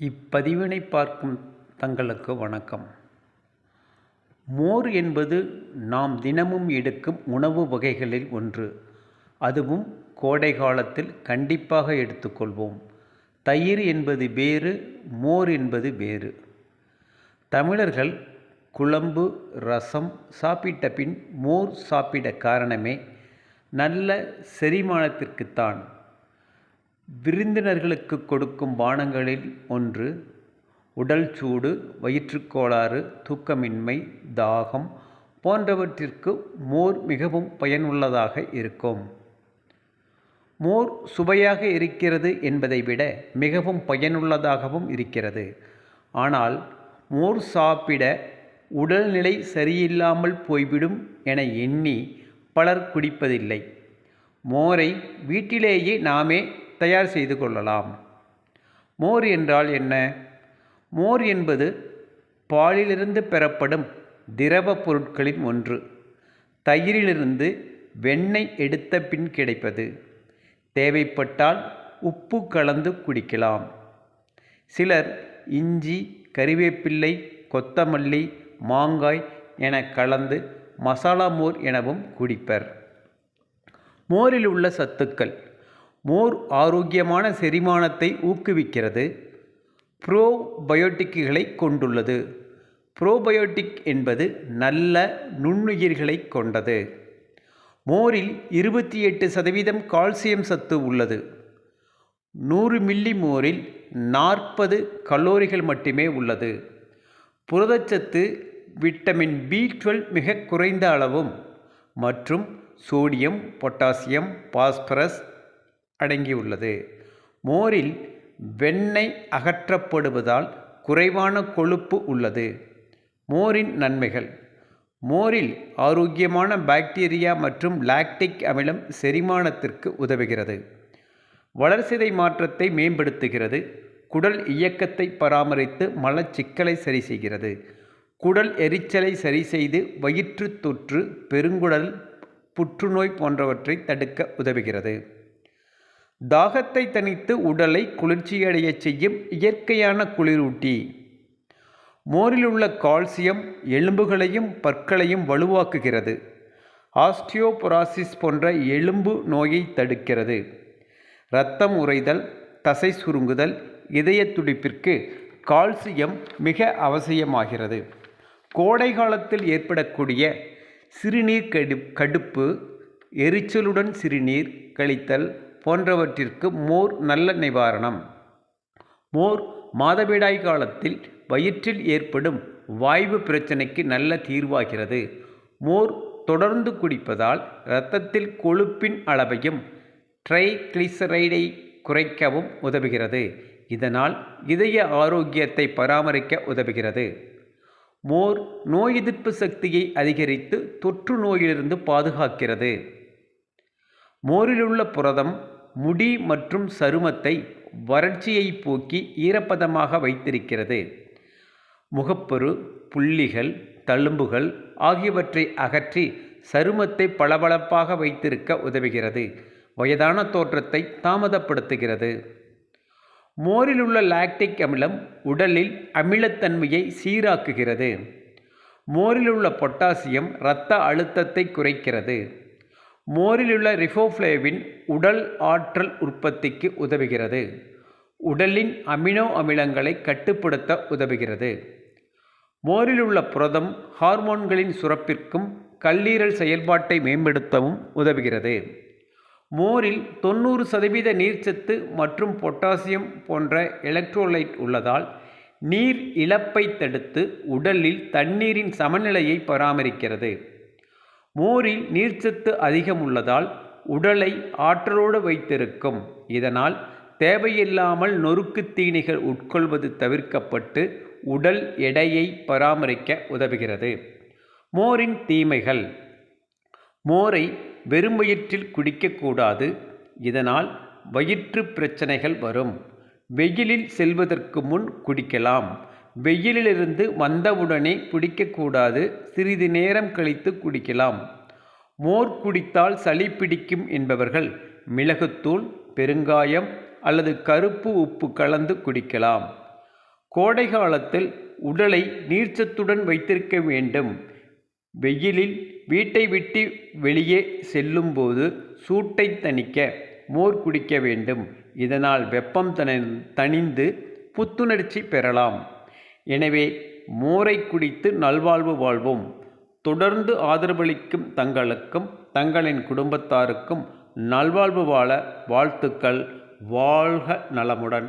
இப்பதிவினை பார்க்கும் தங்களுக்கு வணக்கம். மோர் என்பது நாம் தினமும் எடுக்கும் உணவு வகைகளில் ஒன்று. அதுவும் கோடை காலத்தில் கண்டிப்பாக எடுத்துக்கொள்வோம். தயிர் என்பது வேறு மோர் என்பது வேறு. தமிழர்கள் குழம்பு ரசம் சாப்பிட்ட பின் மோர் சாப்பிட காரணமே நல்ல செரிமானத்திற்குத்தான். விருந்தினர்களுக்கு கொடுக்கும் பானங்களில் ஒன்று உடல் சூடு வயிற்றுக்கோளாறு தூக்கமின்மை தாகம் போன்றவற்றிற்கு மோர் மிகவும் பயனுள்ளதாக இருக்கும். மோர் சுவையாக இருக்கிறது என்பதை விட மிகவும் பயனுள்ளதாகவும் இருக்கிறது. ஆனால் மோர் சாப்பிட உடல்நிலை சரியில்லாமல் போய்விடும் என எண்ணி பலர் குடிப்பதில்லை. மோரை வீட்டிலேயே நாமே தயார் செய்து கொள்ளலாம். மோர் என்றால் என்ன? மோர் என்பது பாலிலிருந்து பெறப்படும் திரவ பொருட்களின் ஒன்று. தயிரிலிருந்து வெண்ணெய் எடுத்த பின் கிடைப்பது. தேவைப்பட்டால் உப்பு கலந்து குடிக்கலாம். சிலர் இஞ்சி கறிவேப்பிள்ளை கொத்தமல்லி மாங்காய் என கலந்து மசாலா மோர் எனவும் குடிப்பர். மோரில் உள்ள சத்துக்கள். மோர் ஆரோக்கியமான செரிமானத்தை ஊக்குவிக்கிறது. ப்ரோபயோட்டிக்குகளை கொண்டுள்ளது. ப்ரோபயோட்டிக் என்பது நல்ல நுண்ணுயிர்களை கொண்டது. மோரில் இருபத்தி எட்டு சதவீதம் கால்சியம் சத்து உள்ளது. நூறு மில்லி மோரில் நாற்பது கலோரிகள் மட்டுமே உள்ளது. புரதச்சத்து விட்டமின் பி டுவெல் மிக குறைந்த அளவும் மற்றும் சோடியம் பொட்டாசியம் பாஸ்பரஸ் அடங்கியுள்ளது. மோரில் வெண்ணெய் அகற்றப்படுவதால் குறைவான கொழுப்பு உள்ளது. மோரின் நன்மைகள். மோரில் ஆரோக்கியமான பாக்டீரியா மற்றும் லாக்டிக் அமிலம் செரிமானத்திற்கு உதவுகிறது. வளர்சிதை மாற்றத்தை மேம்படுத்துகிறது. குடல் இயக்கத்தை பராமரித்து மலச்சிக்கலை சரி செய்கிறது. குடல் எரிச்சலை சரி செய்து வயிற்று தொற்று பெருங்குடல் புற்றுநோய் போன்றவற்றை தடுக்க உதவுகிறது. தாகத்தை தணித்து உடலை குளிர்ச்சியடையச் செய்யும் இயற்கையான குளிரூட்டி. மோரிலுள்ள கால்சியம் எலும்புகளையும் பற்களையும் வலுவாக்குகிறது. ஆஸ்டியோபொராசிஸ் போன்ற எலும்பு நோயை தடுக்கிறது. இரத்தம் உறைதல் தசை சுருங்குதல் இதய துடிப்பிற்கு கால்சியம் மிக அவசியமாகிறது. கோடை காலத்தில் ஏற்படக்கூடிய சிறுநீர் கடு கடுப்பு எரிச்சலுடன் சிறுநீர் கழித்தல் போன்றவற்றிற்கு மோர் நல்ல நிவாரணம். மோர் மாதவிடாய் காலத்தில் வயிற்றில் ஏற்படும் வாய்வு பிரச்சனைக்கு நல்ல தீர்வாகிறது. மோர் தொடர்ந்து குடிப்பதால் இரத்தத்தில் கொழுப்பின் அளவையும் ட்ரைக்ளிசரைடை குறைக்கவும் உதவுகிறது. இதனால் இதய ஆரோக்கியத்தை பராமரிக்க உதவுகிறது. மோர் நோய் எதிர்ப்பு சக்தியை அதிகரித்து தொற்று நோயிலிருந்து பாதுகாக்கிறது. மோரிலுள்ள புரதம் முடி மற்றும் சருமத்தை வறட்சியை போக்கி ஈரப்பதமாக வைத்திருக்கிறது. முகப்பரு புள்ளிகள் தழும்புகள் ஆகியவற்றை அகற்றி சருமத்தை பளபளப்பாக வைத்திருக்க உதவுகிறது. வயதான தோற்றத்தை தாமதப்படுத்துகிறது. மோரில் உள்ள லாக்டிக் அமிலம் உடலில் அமிலத்தன்மையை சீராக்குகிறது. மோரில் உள்ள பொட்டாசியம் இரத்த அழுத்தத்தை குறைக்கிறது. மோரிலுள்ள ரிஃபோஃப்ளேவின் உடல் ஆற்றல் உற்பத்திக்கு உதவுகிறது. உடலின் அமினோ அமிலங்களை கட்டுப்படுத்த உதவுகிறது. மோரிலுள்ள புரதம் ஹார்மோன்களின் சுரப்பிற்கும் கல்லீரல் செயல்பாட்டை மேம்படுத்தவும் உதவுகிறது. மோரில் தொண்ணூறு சதவீத நீர்ச்சத்து மற்றும் பொட்டாசியம் போன்ற எலக்ட்ரோலைட் உள்ளதால் நீர் இழப்பை தடுத்து உடலில் தண்ணீரின் சமநிலையை பராமரிக்கிறது. மோரில் நீர்ச்சத்து அதிகம் உள்ளதால் உடலை ஆற்றலோடு வைத்திருக்கும். இதனால் தேவையில்லாமல் நொறுக்கு தீனிகள் உட்கொள்வது தவிர்க்கப்பட்டு உடல் எடையை பராமரிக்க உதவுகிறது. மோரின் தீமைகள். மோரை வெறும் வயிற்றில் குடிக்கக்கூடாது இதனால் வயிற்று பிரச்சனைகள் வரும். வெயிலில் செல்வதற்கு முன் குடிக்கலாம். வெயிலிலிருந்து வந்தவுடனே குடிக்கக்கூடாது சிறிது நேரம் கழித்து குடிக்கலாம். மோர் குடித்தால் சளி பிடிக்கும் என்பவர்கள் மிளகுத்தூள் பெருங்காயம் அல்லது கருப்பு உப்பு கலந்து குடிக்கலாம். கோடை காலத்தில் உடலை நீர்ச்சத்துடன் வைத்திருக்க வேண்டும். வெயிலில் வீட்டை விட்டு வெளியே செல்லும்போது சூட்டை தணிக்க மோர் குடிக்க வேண்டும். இதனால் வெப்பம் தன தணிந்து புத்துணர்ச்சி பெறலாம். எனவே மோரை குடித்து நல்வாழ்வு வாழ்வோம். தொடர்ந்து ஆதரவளிக்கும் தங்களுக்கும் தங்களின் குடும்பத்தாருக்கும் நல்வாழ்வு வாழ வாழ்த்துக்கள். வாழ்க நலமுடன்.